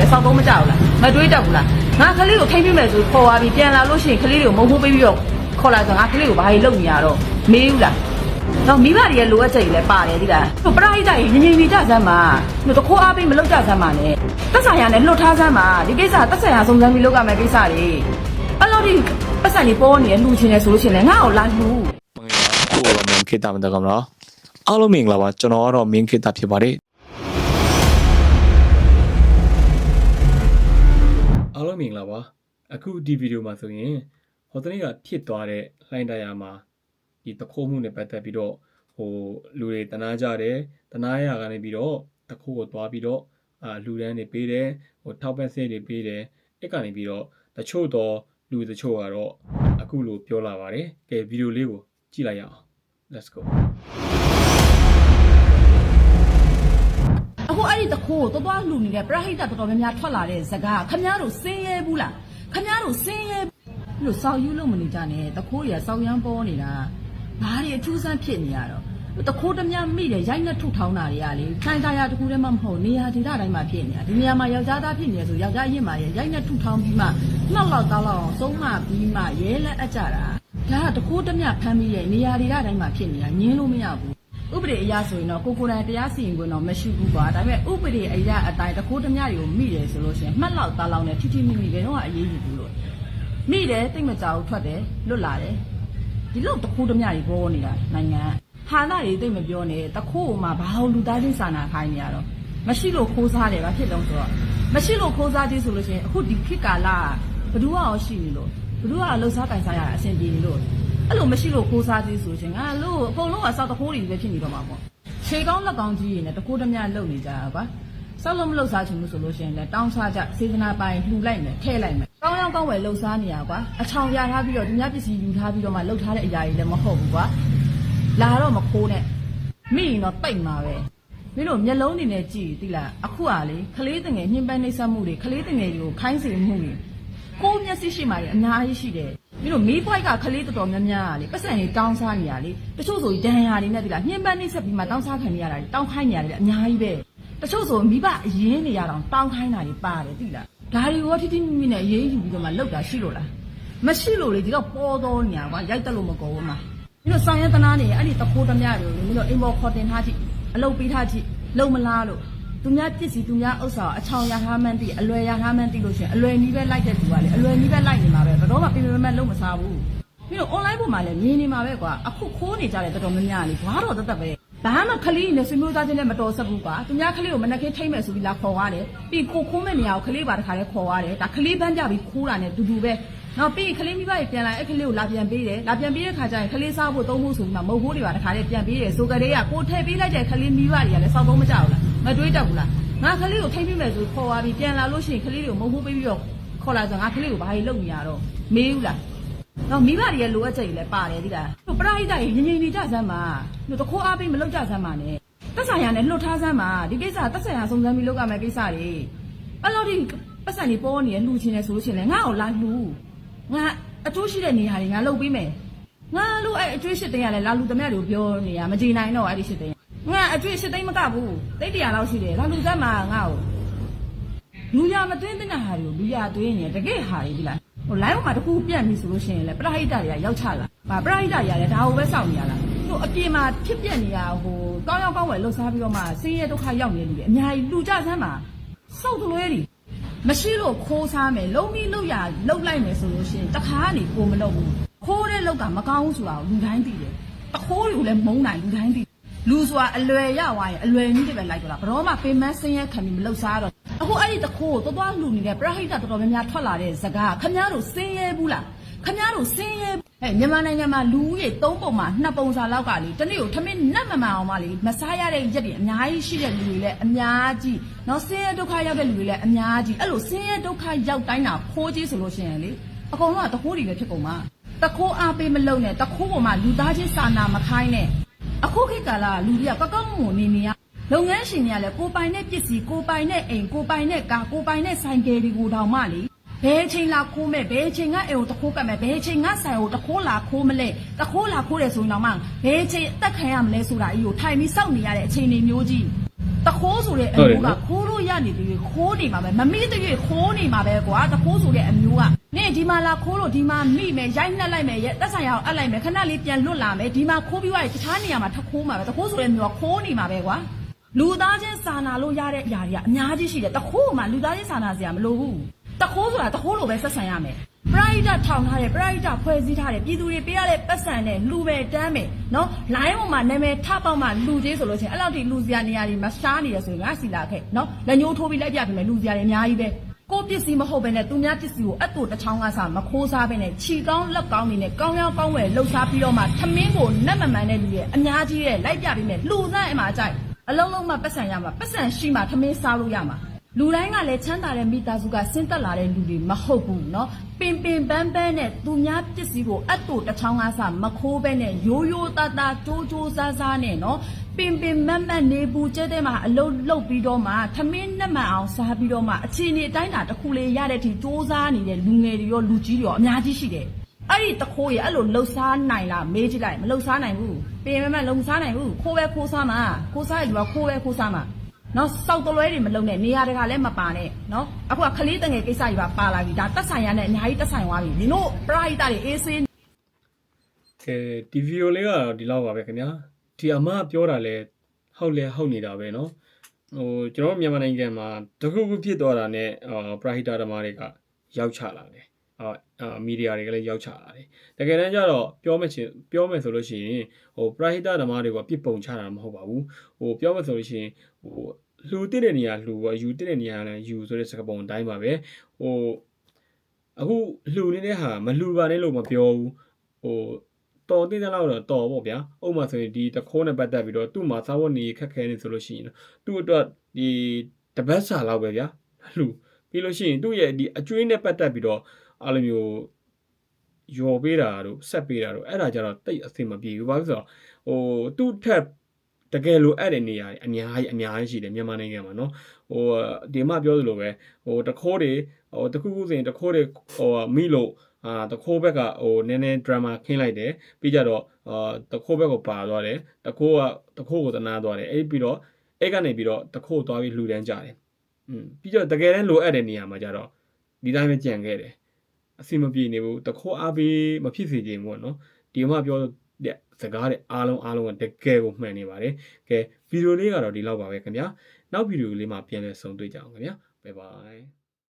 လည်းစောက်သုံးမကြောက်လားမတွေးတတ်ဘူးလားငါကလေးကိုထိမ့်ပြမယ်ဆိုခေါ်သွားပြီးပြန်လာလို့ရှိရင်ကလေးတွေကိုမုံဖိုးပေးပြီးတော့ခေါ်လာဆိုငါကလေးကိုဘာကြီးလုပ်နေရတော့မေးဘူးလားတော့မိဘတွေရဲ့လိုအပ်ချက်တွေလည်းပါတယ်ဒီလားပရိဟိတကြီးငြိမ်ငြိမ်နေကြစမ်းပါတို့တခိုးအားပေးမလုပ်ကြစမ်းပါနဲ့တက်ဆိုင်ရနဲ့လွတ်ထားစမ်းပါဒီကိစ္စတက်ဆိုင်ရစုံစမ်းပြီးလုပ်ရမယ့်ကိစ္စတွေအဲ့လိုဒီပတ်စံကြီးပေါ်နေရလှူချင်တယ်ဆိုလို့ရှိရင်လည်းငါ့ကိုလာလှူမင်္ဂလာပါကိုတော့မင်းခေတ္တမတကမလားအားလုံးမင်္ဂလာပါကျွန်တော်ကတော့မင်းခေတ္တဖြစ်ပါတယ် အခုဒီဗီဒီယိုမှာဆိုရင်ဟိုတနေ့ကဖြစ်သွားတဲ့လှိုင်းတရားမှာဒီတခိုးမှုနဲ့ပတ်သက်ပြီးတော့ဟိုလူတွေတနာကြတယ်တနာရကနေပြီးတော့တခိုးကိုသွားပြီးတော့အာလူတန်းတွေပေးတယ်ဟိုထောက်ပံ့ဆေးတွေပေးတယ်အဲ့ကနေပြီးတော့တချို့တော့လူတချို့ကတော့အခုလိုပြောလာပါတယ်ကဲဗီဒီယိုလေးကိုကြည့်လိုက်ရအောင် let's go အခုအဲ့ဒီတခိုးကိုတော်တော်လှူနေတဲ့ပရိဟိတတော်တော်များများထွက်လာတဲ့ဇကားခမည်းတော်စင်းရဲဘူးလား ခမည်းတော်စင်းရဲလို့စောက်ယူလို့မနေကြနဲ့တခိုးတွေကစောက်ရမ်းပေါ်နေတာဘာတွေအထူးဆန်းဖြစ်နေရတော့တခိုးတများမိတယ်ရိုက်နှက်ထုတ်ထောင်းတာတွေကလေခိုင်တာရတခုတည်းမှမဟုတ်နေရာဒေသတိုင်းမှာဖြစ်နေတာဒီနေရာမှာယောက်ျားသားဖြစ်နေရဆိုယောက်ျားအရင်မှာရိုက်နှက်ထုတ်ထောင်းပြီးမှနှောက်လောက်တောက်လောက်အောင်သုံးမှပြီးမှရဲလက်အပ်ကြတာဒါကတခိုးတများဖမ်းပြီးရဲ့နေရာဒေသတိုင်းမှာဖြစ်နေတာညင်းလို့မရဘူး ဥပဒေအရဆိုရင်တော့ကိုကိုယ်တိုင်တရားစီရင်ခွင့်တော့မရှိဘူးကွာဒါပေမဲ့ဥပဒေအရအတိုင်းတခိုးတမတွေကိုမိတယ်ဆိုလို့ရှိရင်မှတ်လောက်သားလောက်နဲ့ထိထိမိမိဘယ်တော့မှအရေးယူဘူးလို့မိတယ်တိတ်မကြောက်ထွက်တယ်လွတ်လာတယ်ဒီလောက်တခိုးတမတွေပေါ်နေတာနိုင်ငံဟာနာတွေတိတ်မပြောနဲ့တခိုးမှဘာလို့လူသားချင်းစာနာခိုင်းနေရတော့မရှိလို့ခိုးစားတယ်ဗာဖြစ်တော့ဆိုတော့မရှိလို့ခိုးစားသေးဆိုလို့ရှိရင်အခုဒီခေတ်ကာလဘယ်သူမှရောရှိနေလို့ဘယ်သူကလှုပ်ရှားတိုင်စားရတာအဆင်ပြေနေလို့ အဲ့လိုမရှိလို့ခိုးစားသေးဆိုရှင်ငါလို့အကုန်လုံးကစောက်တခိုးတွေပဲဖြစ်နေတော့မှာပေါ့ခြေကောင်းလက်ကောင်းကြီးတွေနဲ့တခိုးတမလှုပ်နေကြတာကွာစောက်လို့မလှုပ်စားချင်ဘူးဆိုလို့ရှင်လဲတောင်းစားကြစေတနာပိုင်လှူလိုက်မယ်ထဲ့လိုက်မယ်ကောင်းရောင်းကောင်းဝယ်လှုပ်စားနေရကွာအချောင်ရထားပြီးတော့ဒီများပစ္စည်းယူထားပြီးတော့မှလှုပ်ထားတဲ့အရာတွေလည်းမဟုတ်ဘူးကွာလာတော့မခိုးနဲ့မိရင်တော့တိတ်မှာပဲမင်းတို့မျက်လုံးတွေနဲ့ကြည့်သိလားအခုကလေခလေးတငယ်ညှဉ်းပန်းနှိပ်စက်မှုတွေခလေးတငယ်တွေကိုခိုင်းစေမှုတွေ ကိုယ်မျက်စိရှိမှလည်းအများကြီးရှိတယ်။ပြီးတော့မီးပွိုက်ကခလေးတော်တော်များများကလေပတ်စံကြီးတောင်းစားနေရလေတချို့ဆိုဒဏ်ရာတွေနဲ့ဒီလားညှဉ်းပန်းနှိပ်စက်ပြီးမှတောင်းစားခံနေရတာတောင်းခိုင်းနေရတယ်အများကြီးပဲတချို့ဆိုမိဘအရင်နေရတော့တောင်းခိုင်းတာတွေပါတယ်သိလားဒါတွေကိုထိထိမိမိနဲ့ရေးယူပြီးတော့မှလောက်တာရှိလို့လားမရှိလို့လေဒီတော့ပေါ်တော်နေရကွာရိုက်တက်လို့မကောဘူးမှာပြီးတော့ဆောင်ရတနာနေအဲ့ဒီတခိုးတမတွေကိုလေပြီးတော့အင်ဘောခေါ်တင်ထားကြည့်အလုပ်ပေးထားကြည့်လုံမလားလို့ သူများပစ္စည်းသူများဥစ္စာအချောင်ရထားမှန်းသိအလွယ်ရထားမှန်းသိလို့ရှိရင်အလွယ်နီးပဲလိုက်တဲ့သူကလေအလွယ်နီးပဲလိုက်နေမှာပဲဘယ်တော့မှပြင်ပြင်မဲ့လုံးမစားဘူးပြီးတော့ online ပေါ်မှာလည်းမြင်နေမှာပဲကွာအခုခိုးနေကြတဲ့တော်တော်များများလေဘာတော့တတ်တတ်ပဲဘာမှခလီနဲ့ဆွေမျိုးသားချင်းနဲ့မတော်ဆက်ဘူးကွာသူများခလီကိုမနှက်ခင်းထိမ့်မယ်ဆိုပြီးလာခေါ်ရတယ်ပြီးကိုခိုးမဲ့နေရာကိုခလီပါတခါလဲခေါ်ရတယ်ဒါခလီပန်းပြပြီးခိုးတာနဲ့တူတူပဲနောက်ပြီးခလေးမိဘတွေပြန်လာအဲ့ခလေးကိုလာပြန်ပေးတယ်လာပြန်ပေးတဲ့ခါကျရင်ခလေးစားဖို့သုံးဖို့ဆိုပြီးမှမဟုတ်ဘူးတွေပါတခါလဲပြန်ပေးတယ်ဆိုကြတဲ့ကကိုထည့်ပေးလိုက်တဲ့ခလေးမိဘတွေကလည်းစောက်သုံးမကြောက်လား မတွေးတတ်ဘူးလားငါကလေးကိုထိမ့်ပြမယ်ဆိုခေါ်သွားပြီးပြန်လာလို့ရှိရင်ကလေးတွေကိုမုံဖိုးပေးပြီးတော့ခေါ်လာဆိုငါကလေးကိုဘာကြီးလုပ်နေရတော့မေးဘူးလားတော့မိဘတွေရဲ့လိုအပ်ချက်တွေလည်းပါတယ်ဒီလားတို့ပရိဟိတကြီးငြိမ်ငြိမ်နေကြစမ်းပါတို့တခိုးအားပေးမလုပ်ကြစမ်းပါနဲ့တက်ဆိုင်ရနဲ့လွတ်ထားစမ်းပါဒီကိစ္စတက်ဆိုင်ရစုံစမ်းပြီးလုပ်ရမယ့်ကိစ္စတွေအဲ့လိုဒီပတ်စံတွေပေါ်နေရလှူချင်တယ်ဆိုလို့ရှိရင်လည်းငါ့ကိုလာလှူငါအကျိုးရှိတဲ့နေရာတွေငါလုပ်ပေးမယ်ငါလို့အဲ့အကျွေးရှစ်သိန်းရလဲလာလူသမျှတွေကိုပြောနေရမကြည်နိုင်တော့အဲ့ဒီရှစ်သိန်း ငါအကျွေးရှစ်သိမ်းမကဘူးတိတ်တရာလောက်ရှိတယ်ဒါလူသက်မှာငါ့ကိုလူရမသွင်းတဲ့ဟာတွေကိုလူရသွင်းရင်တကယ်ဟာတွေဒီလားဟို live မှာတခုပြန့်ပြီဆိုလို့ရှိရင်လေပရိဟိတတွေကရောက်ချလာဗာပရိဟိတတွေကလည်းဒါကိုပဲစောင့်နေရလားသူအပြင်မှာဖြစ်ပြက်နေရဟိုကောင်းရောက်ကောင်းဝယ်လှုပ်ရှားပြီးတော့မှဆင်းရဲဒုက္ခရောက်နေလူတွေအများကြီးလူကြဆန်းမှာစောက်တလွဲတွေမရှိလို့ခိုးစားမယ်လုံးပြီးလောက်ရလောက်လိုက်မယ်ဆိုလို့ရှိရင်တခါကနေကိုမလုပ်ဘူးခိုးတဲ့လောက်ကမကောင်းဘူးဆိုတာကိုလူတိုင်းသိတယ်တခိုးတွေကိုလည်းမုန်းနိုင်လူတိုင်းသိ လူဆိုတာအလွယ်ရသွားရင်အလွယ်နည်းတွေပဲလိုက်တော့တာဘရောမှပေမန်းစင်းရဲခံပြီးမလှုပ်ရှားတော့အခုအဲ့ဒီတခိုးကိုတော်တော်လူနေတဲ့ပရိဟိတတော်တော်များများထွက်လာတဲ့ဇကာခမည်းတော်စင်းရဲဘူးလားခမည်းတော်စင်းရဲဟဲ့မြန်မာနိုင်ငံမှာလူဦးရေ၃ပုံမှာ၂ပုံစာလောက်ကလေတနေ့ကိုထမင်းနတ်မမှန်အောင်မလေမစားရတဲ့ရက်တွေအများကြီးရှိတဲ့လူတွေလည်းအများကြီးနော်ဆင်းရဲဒုက္ခရောက်တဲ့လူတွေလည်းအများကြီးအဲ့လိုဆင်းရဲဒုက္ခရောက်တိုင်းတာခိုးကြီးဆိုလို့ရှိရင်လေအကုန်လုံးကတခိုးတွေပဲဖြစ်ကုန်မှာတခိုးအားပေးမလုပ်နဲ့တခိုးပေါ်မှာလူသားချင်းစာနာမခိုင်းနဲ့ အခုခေတ်ကာလကလူတွေကကောက်ကောက်မွန်မွန်နေနေရလုပ်ငန်းရှင်တွေကလည်းကိုပိုင်တဲ့ပစ္စည်းကိုပိုင်တဲ့အိမ်ကိုပိုင်တဲ့ကားကိုပိုင်တဲ့ဆိုင်ကယ်တွေကိုတောင်မှလေဘယ်ချိန်လာခိုးမဲ့ဘယ်ချိန်ကအိမ်ကိုတခိုးကတ်မဲ့ဘယ်ချိန်ကဆိုင်ကိုတခိုးလာခိုးမလဲတခိုးလာခိုးတယ်ဆိုရင်တော့မှဘယ်ချိန်အသက်ခံရမလဲဆိုတာအကြီးကိုထိုင်ပြီးစောင့်နေရတဲ့အချိန်တွေမျိုးကြီးတခိုးဆိုတဲ့အမျိုးကခိုးလို့ရနေတယ်ခိုးနေမှာပဲမမိတဲ့ခိုးနေမှာပဲကွာတခိုးဆိုတဲ့အမျိုးက နင်ဒီမှာလာခိုးလို့ဒီမှာမိမယ်ရိုက်နှက်လိုက်မယ်တက်ဆိုင်ရအောင်အပ်လိုက်မယ်ခဏလေးပြန်လွတ်လာမယ်ဒီမှာခိုးပြီးသွားရင်တခြားနေရာမှာထခိုးမှာပဲတခိုးဆိုတဲ့အမျိုးကခိုးနေမှာပဲကွာလူသားချင်းစာနာလို့ရတဲ့အရာတွေကအများကြီးရှိတယ်တခိုးမှလူသားချင်းစာနာစရာမလိုဘူးတခိုးဆိုတာတခိုးလိုပဲဆက်ဆံရမယ်ပရိဒတ်ထောင်ထားတယ်ပရိဒတ်ဖွဲ့စည်းထားတယ်ပြည်သူတွေပေးရတဲ့ပတ်စံနဲ့လူပဲတမ်းမယ်နော်လိုင်းပေါ်မှာနာမည်ထပေါက်မှလူကြီးဆိုလို့ချင်းအဲ့လောက်ထိလူစရာနေရာတွေမရှားနေရဆိုရင်ငါစီလာခဲ့နော်လက်ညှိုးထိုးပြီးလိုက်ပြပြမယ်လူစရာတွေအများကြီးပဲ ကိုပစ္စည်းမဟုတ်ဘဲနဲ့သူများပစ္စည်းကိုအတူတစ်ချောင်းကစားမခိုးစားဘဲနဲ့ခြီကောင်းလက်ကောင်းနေနဲ့ကောင်းရောင်းကောင်းဝယ်လှုပ်ရှားပြီးတော့မှသမင်းကိုနတ်မမှန်တဲ့လူတွေအများကြီးတဲ့လိုက်ပြပြီးမယ်လူသားအမှာကြိုက်အလုံးလုံးမှပတ်စံရမှာပတ်စံရှိမှသမင်းစားလို့ရမှာ လူတိုင်းကလည်းချမ်းသာတဲ့မိသားစုကဆင်းသက်လာတဲ့လူတွေမဟုတ်ဘူးเนาะပင်ပင်ပန်းပန်းနဲ့သူများပစ္စည်းကိုအတူတစ်ချောင်းကားစားမခိုးပဲနဲ့ရိုးရိုးသားသားကြိုးကြိုးစားစားနဲ့เนาะပင်ပင်မတ်မတ်နေဘူးကျဲတဲ့မှာအလုံးလုတ်ပြီးတော့မှသမင်းနှက်မှန်အောင်စားပြီးတော့မှအချိန်နေအတိုင်းတာတစ်ခုလေးရတဲ့အထိစူးစားနေတဲ့လူငယ်တွေရောလူကြီးတွေရောအများကြီးရှိတယ်အဲ့ဒီတခိုးရအဲ့လိုလှုပ်ရှားနိုင်လားမေးကြည့်လိုက်မလှုပ်ရှားနိုင်ဘူးပင်မမတ်လှုပ်ရှားနိုင်ဘူးခိုးပဲခိုးစားမှာခိုးစားရလူကခိုးပဲခိုးစားမှာ နော်စောက်တလွဲတွေမလုံနဲ့နေရာတကာလည်းမပါနဲ့နော်အခုကခလေးတငယ်ကိစ္စကြီးပါပါလာပြီဒါတက်ဆိုင်ရနဲ့အများကြီးတက်ဆိုင်သွားပြီနင်တို့ပရိသတ်တွေအေးဆေး ကဲဒီဗီဒီယိုလေးကတော့ဒီလောက်ပါပဲခင်ဗျာဒီအမပြောတာလဲဟုတ်လဲဟုတ်နေတာပဲเนาะဟိုကျွန်တော်တို့မြန်မာနိုင်ငံမှာတခုခုဖြစ်သွားတာနဲ့အာပရိုဟိတာဓမ္မတွေကရောက်ချလာတယ်အာအာမီဒီယာတွေကလည်းရောက်ချလာတယ်တကယ်တမ်းကျတော့ပြောမယ်ချင်ပြောမယ်ဆိုလို့ရှိရင်ဟိုပရိုဟိတာဓမ္မတွေကပြစ်ပုံချတာမဟုတ်ပါဘူးဟိုပြောမယ်ဆိုလို့ရှိရင်ဟို လှူတစ်တဲ့နေရာလှူပေါ့ယူတစ်တဲ့နေရာလည်းယူဆိုတဲ့စကားပုံအတိုင်းပါပဲဟိုအခုလှူနေတဲ့ဟာမလှူပါနဲ့လို့မပြောဘူးဟိုတော်တင်တဲ့လောက်တော့တော်ပေါ့ဗျာဥပမာဆိုရင်ဒီတခိုးနဲ့ပတ်သက်ပြီးတော့သူ့မှာစားဝတ်နေခက်ခဲနေဆိုလို့ရှိရင်သူ့အတွက်ဒီတပတ်စာလောက်ပဲဗျာလှူပြီးလို့ရှိရင်သူ့ရဲ့ဒီအကျွေးနဲ့ပတ်သက်ပြီးတော့အဲ့လိုမျိုးယော်ပေးတာတို့ဆက်ပေးတာတို့အဲ့ဒါကြတော့တိတ်အဆင်မပြေဘူးဘာလို့ဆိုတော့ဟိုသူ့ထက် တကယ်လိုအပ်တဲ့နေရာတွေအများကြီးအများကြီးရှိတယ်မြန်မာနိုင်ငံမှာနော်ဟိုဒီမှပြောသလိုပဲဟိုတခိုးတွေဟိုတခုခုစဉ်တခိုးတွေဟိုမိလို့အာတခိုးဘက်ကဟိုနည်းနည်း drama ခင်းလိုက်တယ်ပြီးကြတော့အာတခိုးဘက်ကိုပါသွားတယ်တခိုးကတခိုးကိုတနာသွားတယ်အဲ့ပြီးတော့အဲ့ကနေပြီးတော့တခိုးသွားပြီးလှူဒန်းကြတယ်อืมပြီးတော့တကယ်တမ်းလိုအပ်တဲ့နေရာမှာကြတော့ဒီတိုင်းပဲကြံခဲ့တယ်အစီမပြေနေဘူးတခိုးအားပေးမဖြစ်စေချင်ဘူးပေါ့နော်ဒီမှာပြော တဲ့စကားတဲ့အားလုံးအားလုံးကတကယ်ကိုမှန်နေပါတယ်ကဲဗီဒီယိုလေးကတော့ဒီလောက်ပါပဲခင်ဗျာနောက်ဗီဒီယိုလေးမှာပြန်လည်ဆုံတွေ့ကြအောင်ခင်ဗျာဘိုင်ဘိုင်